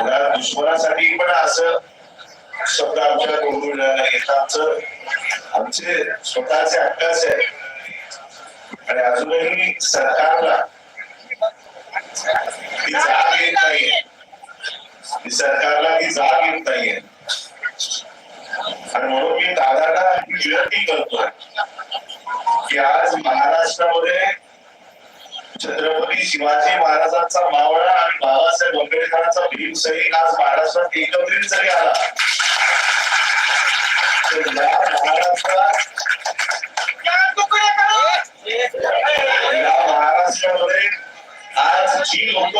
मला दुश्मनासाठी पण असं शब्द आमच्या तोंडून येत आमचं आमचे स्वतःचे हक्काचे आहे. आणि अजूनही सरकारला ती जाग येत नाहीये. ती सरकारला ती जाग येत नाहीये. आणि म्हणून मी दादाला विनंती करतोय की आज महाराष्ट्रामध्ये छत्रपती शिवाजी महाराजांचा मावळा आणि बाबासाहेब आंबेडकरांचा भीम सैनिक आज महाराष्ट्रात एकत्रित जरी आला महाराष्ट्रामध्ये आज जी लोक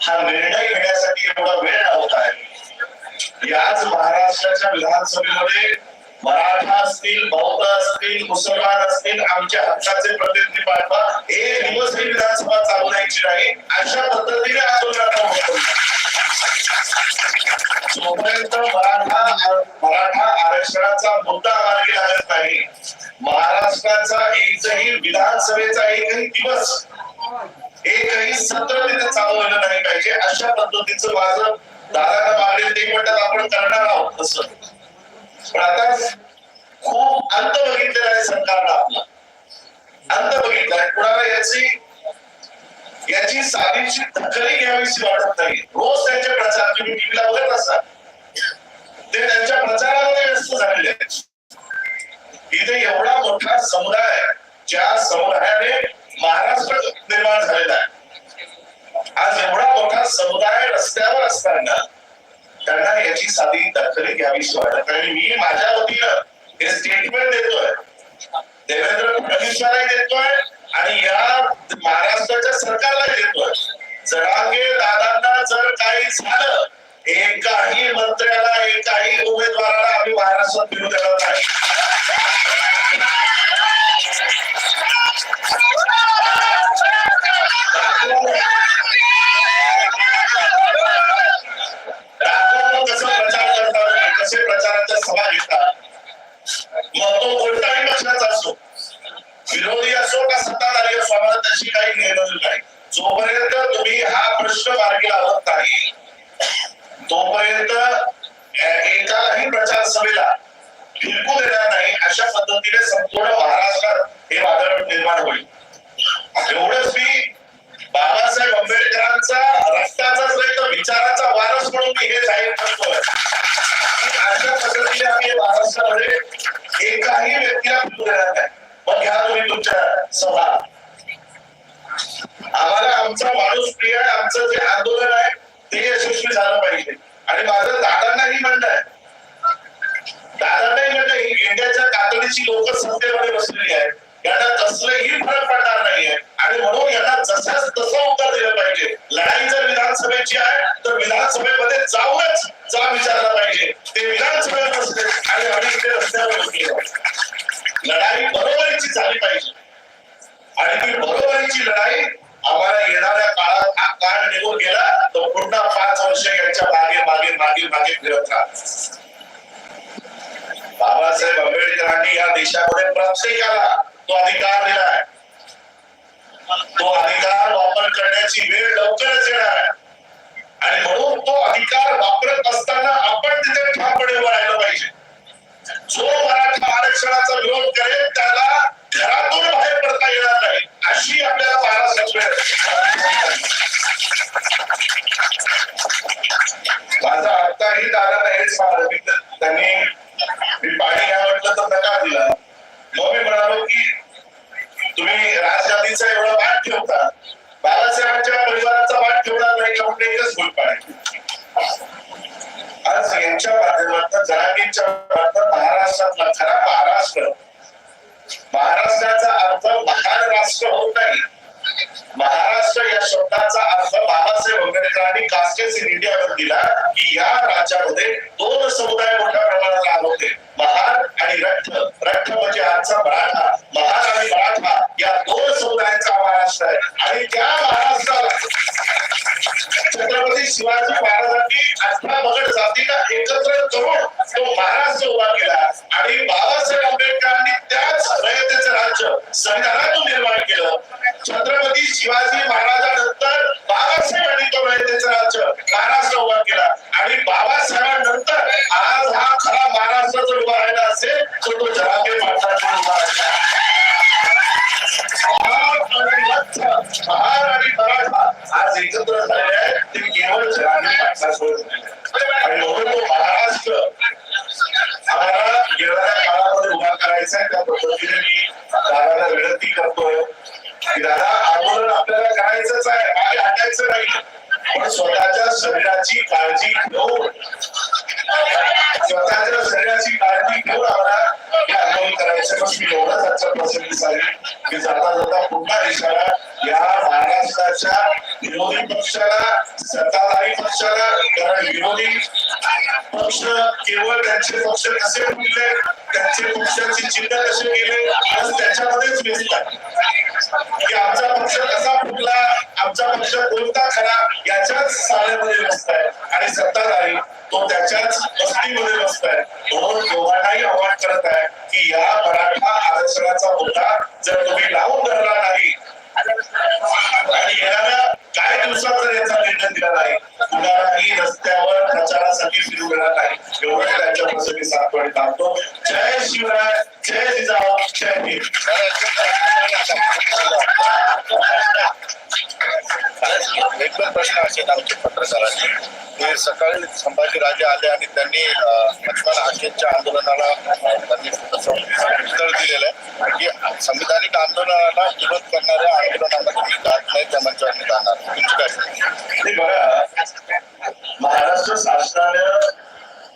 हा निर्णय घेण्यासाठी एवढा वेळ लावत आहे याच महाराष्ट्राच्या विधानसभेमध्ये मराठा असतील बौद्ध असतील मुसलमान असतील आमच्या हक्काचे प्रतिनिधी पाठवा. हे दिवस ही विधानसभा चालवायची नाही. अशा पद्धतीने आंदोलनाला जोपर्यंत मराठा मराठा आरक्षणाचा मुद्दा मार्गी लागत नाही महाराष्ट्राचा एकही विधानसभेचा एकही दिवस एकही सत्र तिथे चालवलं नाही पाहिजे. अशा पद्धतीचं माझं दादा मागणी ते म्हणतात आपण करणार आहोत तसं. पण आता खूप अंत बघितलेला आहे सरकारला आपला. अंत बघितलाय कुणाला याची याची साधीची दखलही घ्यावीशी वाटत नाही. रोज त्यांचे प्रचार तुम्ही टीव्हीला बघत असाल. ते त्यांच्या प्रचारामध्ये व्यस्त झालेले आहेत. इथे एवढा मोठा समुदाय ज्या समुदायाने महाराष्ट्र निर्माण झालेला आहे. आज एवढा मोठा समुदाय रस्त्यावर असताना त्यांना याची साधी दखल घ्यावीशी वाटत आणि मी माझ्या वतीनं हे स्टेटमेंट देतोय. देवेंद्र फडणवीसांनाही देतोय आणि या महाराष्ट्राच्या सरकारला देतोय. जरांगे दादांना जर काही झालं एकाही मंत्र्याला एकाही उमेदवाराला आम्ही महाराष्ट्रात फिरू देणार नाही. मग तो कोणताही पक्षाचा असो विरोधी असो का सत्ताधारी असो आम्हाला त्याची काही घेणं नाही. जोपर्यंत तुम्ही हा प्रश्न मार्गी लावत नाही तोपर्यंत एकालाही प्रचार सभेला फिरकू देणार नाही अशा पद्धतीने संपूर्ण महाराष्ट्रात हे वादळ निर्माण होईल. एवढंच मी बाबासाहेब आंबेडकरांचा रक्ताचाच नाही तर विचाराचा वारस म्हणून मी हे जाहीर करतोय. अशा पद्धतीने आम्ही महाराष्ट्रामध्ये एकाही व्यक्तीला फिरू देणार नाही. मग घ्या तुम्ही तुमच्या सभा. आम्हाला आमचा माणूस प्रिय आहे आमचं जे आंदोलन आहे ते यशस्वी झालं पाहिजे. आणि माझं दादांनाही म्हणणं आहे. दादांनाही म्हणणं ही इंडियाच्या तातडीची लोक सत्तेमध्ये बसलेली आहेत यांना कसलंही फरक पडणार नाहीये. आणि म्हणून यांना जसाच तसं उत्तर दिलं पाहिजे. लढाई जर विधानसभेची आहे तर विधानसभेमध्ये जाऊनच जा विचारला पाहिजे. ते विधानसभेत बसले आणि अनेक इथे रस्त्यावर लढाई बरोबरीची झाली पाहिजे. आणि ती बरोबरीची लढाई आम्हाला येणाऱ्या काळात हा काळ निघून गेला तर पुन्हा पाच वर्ष यांच्या मागे मागे मागे मागे फिरत राहा बाबासाहेब आंबेडकरांनी या देशामध्ये प्रत्येकाला तो अधिकार दिला आहे. तो अधिकार वापर करण्याची वेळ लवकरच येणार आहे. आणि म्हणून तो अधिकार वापरत असताना आपण तिथे ठामपणे उभं राहिलं पाहिजे. जो मराठा आरक्षणाचा विरोध करेल त्याला घरातून बाहेर पडता येणार नाही अशी आपल्याला महाराष्ट्रात वेळ माझा आत्ताही दादा हेच सांगितलं त्यांनी माध्यमातून जरांगींच्या महाराष्ट्रातला खरा महाराष्ट्र. महाराष्ट्राचा अर्थ महान राष्ट्र होत नाही. महाराष्ट्र या शब्दाचा अर्थ बाबासाहेब आंबेडकरांनी कास्टेस इन इंडियावर दिला की या राज्यामध्ये दोन समुदाय मोठ्या प्रमाणात राहत होते. महार आणि रठ्ठ रठ्ठ म्हणजे आजचा मराठा. महार आणि मराठा या दोन समुदायांचा महाराष्ट्र आहे. आणि त्या म्हणून तो जरांगे पाटलाकडे उभा राहिला महार मराठा आज एकत्र झालेले केवळ पक्ष कसे फुटले त्यांचे पक्षाची चिन्ह कसे गेले आज त्याच्यामध्येच व्यस्त की आमचा पक्ष कसा फुटला? आमचा पक्ष कोणता खरा? याच्याच साड्यामध्ये व्यस्त आहे. आणि सत्ताधारी तो त्याच्याच बस्तीमध्ये व्यस्त आहे. म्हणून दोघांनाही आव्हान करत आहे की या मराठा आरक्षणाचा मुद्दा जर तुम्ही लावून धरला नाही आणि येणाऱ्या काही दिवसाचा जर याचा निर्णय दिला नाही? कुणालाही रस्त्यावर प्रचारासाठी फिरू देणार नाही. एवढं त्यांच्या प्रसंगी सातवणी सांगतो जय शिवराय जय जिजाऊ जय भीम. एक दोन प्रश्न असे आहेत आमचे पत्रकारांचे. ते सकाळी संभाजीराजे आले आणि त्यांनी अं, लक्ष्मण आंदोलनाला त्यांनी उत्तर दिलेलं आहे. की संविधानिक आंदोलनाला विरोध करणाऱ्या आंदोलनाला तुम्ही जात नाही त्या मंचावर मी जाणार तुमची काय बघा महाराष्ट्र शासनानं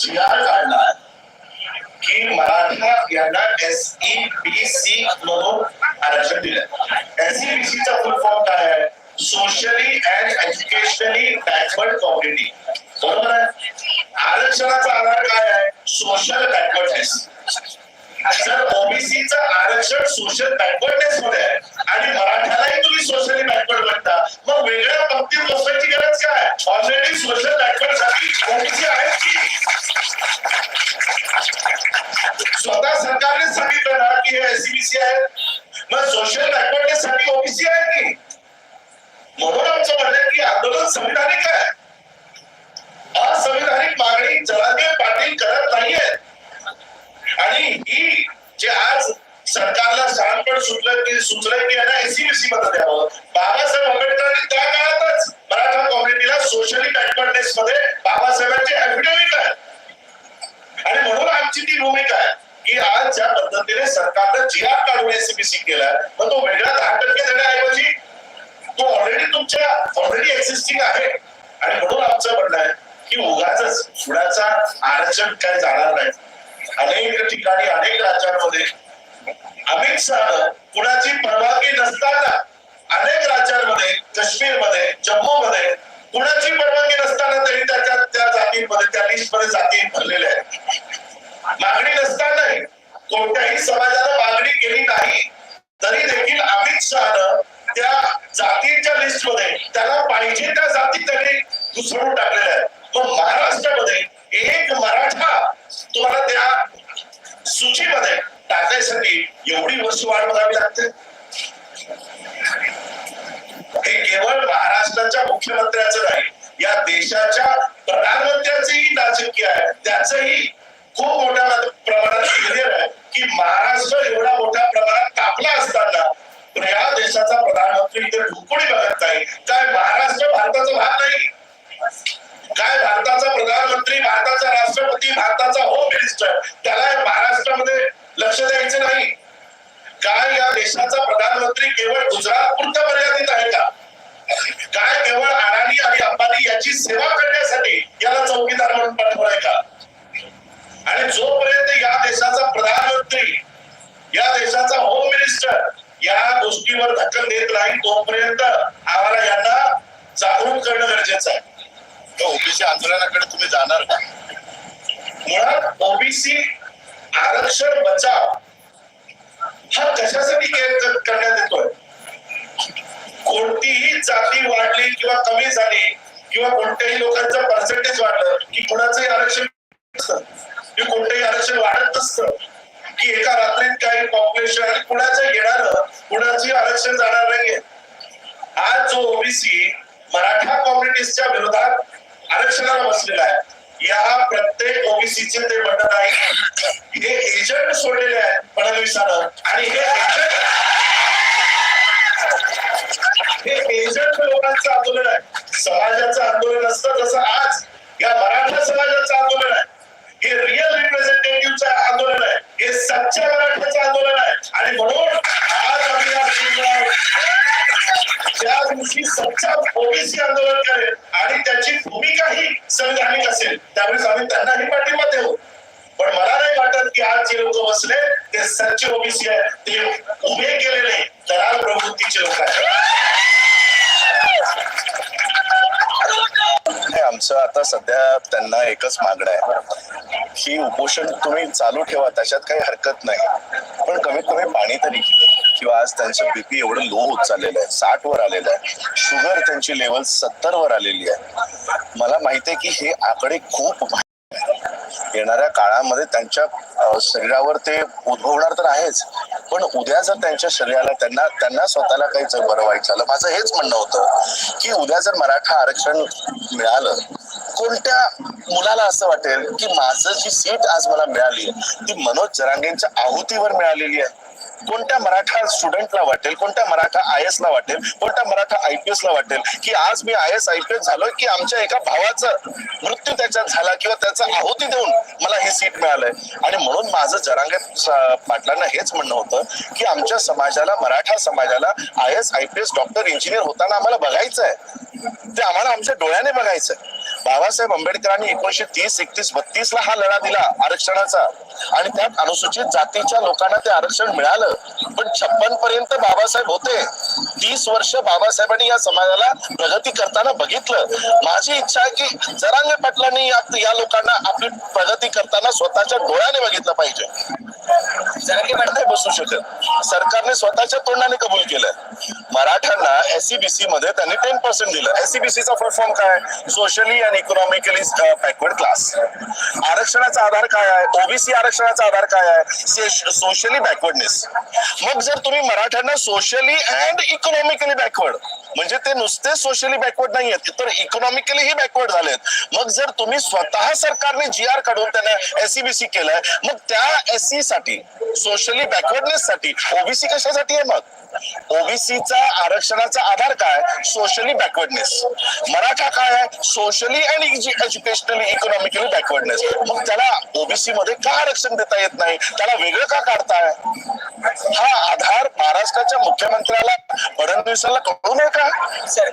जी आर काढला की मराठा यांना एस ई बी सी मधून आरक्षण दिलं एस ई बी सी चा फुल फॉर्म काय आहे socially and educationally backward community बरोबर आहे आरक्षणाचा आधार काय आहे? सोशल बॅकवर्डनेस जर ओबीसीचं आरक्षण सोशल बॅकवर्डनेस मध्ये आहे. आणि मराठ्यालाही तुम्ही सोशली बॅकवर्ड म्हणता. मग वेगळ्या बाबतीत बसण्याची गरज काय? ऑलरेडी सोशल बॅकवर्डसाठी सरकारनं जी आर केला मग तो वेगळा दहा टक्के देण्याऐवजी तो ऑलरेडी तुमच्या ऑलरेडी एक्झिस्टिंग आहे. आणि म्हणून आमचं म्हणणं आहे की उगाच सुडाचा आरक्षण काय जाणार नाही. अनेक ठिकाणी अनेक राज्यांमध्ये अमित शहा कुणाची परवानगी नसताना अनेक राज्यांमध्ये काश्मीरमध्ये जम्मू मध्ये कुणाची परवानगी नसताना तरी त्याच्या त्या जातींमध्ये त्या लिस्टमध्ये जाती भरलेल्या आहेत. मागणी नसतानाही कोणत्याही समाजाला सूचीमध्ये टाकायसाठी एवढी वस्तू वाढ बघावी लागते? हे केवळ महाराष्ट्राच्या मुख्यमंत्र्याचं नाही या देशाच्या प्रधानमंत्र्याचंही नाचकी आहे. त्याचंही खूप मोठ्या प्रमाणात आहे की महाराष्ट्र एवढा मोठ्या प्रमाणात कापला असताना या देशाचा प्रधानमंत्री इथे ढुकुणी बघत नाही. काय महाराष्ट्र भारताचा भाग नाही? काय भारताचा प्रधानमंत्री भारताचा राष्ट्रपती भारताचा होम मिनिस्टर त्याला लक्ष द्यायचं नाही. काय या देशाचा प्रधानमंत्री केवळ गुजरात पुरता मर्यादित आहे का? काय केवळ अडाणी आणि अंबानी याची सेवा करण्यासाठी याला चौकीदार म्हणून पाठवलाय का? आणि जोपर्यंत या देशाचा प्रधानमंत्री या देशाचा होम मिनिस्टर या गोष्टीवर दखल देत नाही तोपर्यंत आम्हाला यांना जागरूक करणं गरजेचं आहे. ओबीसी आंदोलनाकडे तुम्ही जाणार का? मुळात ओबीसी आरक्षण बचाव हा कशासाठी करण्यात येतोय? कोणतीही जाती वाढली किंवा कमी झाली किंवा कोणत्याही लोकांचं पर्सेंटेज वाढलं की कुणाचंही आरक्षण की कोणतंही आरक्षण वाढत नसतं. की एका रात्रीत काही पॉप्युलेशन आणि कुणाचं येणार कुणाचंही आरक्षण जाणार नाहीये. आज जो ओबीसी मराठा कम्युनिटीजच्या विरोधात आरक्षणाला बसलेला आहे. या प्रत्येक ओबीसीचे ते बटन आहे हे एजंट सोडलेले आहेत फडणवीसानं आणि हे एजंट हे एजंट लोकांचं आंदोलन आहे. समाजाचं आंदोलन असतं जसं आज या मराठा समाजाचं आंदोलन आहे. हे रिअल रिप्रेझेंटेटिव्हचं आंदोलन आहे. हे सच्च्या मराठ्याचं आंदोलन आहे. आणि म्हणून आज आम्ही या त्या दिवशी सच्चा ओबीसी आंदोलन करेल आणि त्याची भूमिका ही संविधानिक असेल. त्यावेळेस आम्ही त्यांनाही पाठिंबा देऊ. पण मला नाही वाटत की आज जे लोक बसले ते सच्चे ओबीसी आहे ते उभे केलेले दराल प्रवृत्तीचे लोक आहेत. आमचं आता सध्या त्यांना एकच मागणं आहे. ही उपोषण तुम्ही चालू ठेवा त्याच्यात काही हरकत नाही. पण कमीत कमी पाणी तरी किंवा आज त्यांचं बीपी एवढं लो होत चाललेलं आहे. साठ वर आलेलं आहे. शुगर त्यांची लेवल सत्तर वर आलेली आहे. मला माहिती आहे की हे आकडे खूप येणाऱ्या काळामध्ये त्यांच्या शरीरावर ते उद्भवणार तर आहेच. पण उद्या जर त्यांच्या शरीराला त्यांना त्यांना स्वतःला काही जर बरं वाईट झालं माझं हेच म्हणणं होतं की उद्या जर मराठा आरक्षण मिळालं कोणत्या मुलाला असं वाटेल की माझं जी सीट आज मला मिळाली ती मनोज जरांगेंच्या आहुतीवर मिळालेली आहे? कोणत्या मराठा स्टुडंटला वाटेल कोणत्या मराठा आय एस ला वाटेल कोणत्या मराठा आय पी एस ला वाटेल की आज मी I S I P S झालो की आमच्या एका भावाचा मृत्यू त्याच्यात झाला किंवा त्याचा आहुती देऊन मला हे सीट मिळालंय. आणि म्हणून माझं जरांगे पाटलांना हेच म्हणणं होतं की आमच्या समाजाला मराठा समाजाला I S I P S doctor engineer होताना आम्हाला बघायचं आहे ते आम्हाला आमच्या डोळ्याने बघायचं आहे बाबासाहेब आंबेडकरांनी एकोणीशे तीस एकतीस बत्तीस ला हा लढा दिला आरक्षणाचा. आणि त्यात अनुसूचित जातीच्या लोकांना ते आरक्षण मिळालं. पण छप्पन पर्यंत बाबासाहेब होते. तीस वर्ष बाबासाहेबांनी या समाजाला प्रगती करताना बघितलं. माझी इच्छा आहे की जरांगे पाटलांनी या या लोकांना आपली प्रगती करताना स्वतःच्या डोळ्याने बघितलं पाहिजे. जरांगे शकत सरकारने स्वतःच्या तोंडाने कबूल केलं मराठ्यांना एससीबीसी मध्ये त्यांनी टेन पर्सेंट दिलं. एससीबीसीचा फुल फॉर्म काय socially and economically backward class आरक्षणाचा आधार काय आहे? ओबीसी आरक्षणाचा आधार काय आहे? सोशली बॅकवर्डनेस मग जर तुम्ही मराठ्यांना सोशली अँड इकॉनॉमिकली बॅकवर्ड म्हणजे ते नुसते सोशली बॅकवर्ड नाही आहेत तर इकॉनॉमिकलीही बॅकवर्ड झालेत. मग जर तुम्ही स्वतः सरकारने जी आर काढून त्यांना एससीबीसी केलंय मग त्या एससी साठी सोशली बॅकवर्डनेस साठी ओबीसी कशासाठी आहे मग? ओबीसीचा आरक्षणाचा आधार काय? सोशली बॅकवर्डनेस मराठा काय आहे? Socially and educationally economically backwardness मग त्याला ओबीसी मध्ये का आरक्षण देता येत नाही? त्याला वेगळं का काढताय? हा आधार महाराष्ट्राच्या मुख्यमंत्र्याला फडणवीसाला कळू नये का? சார்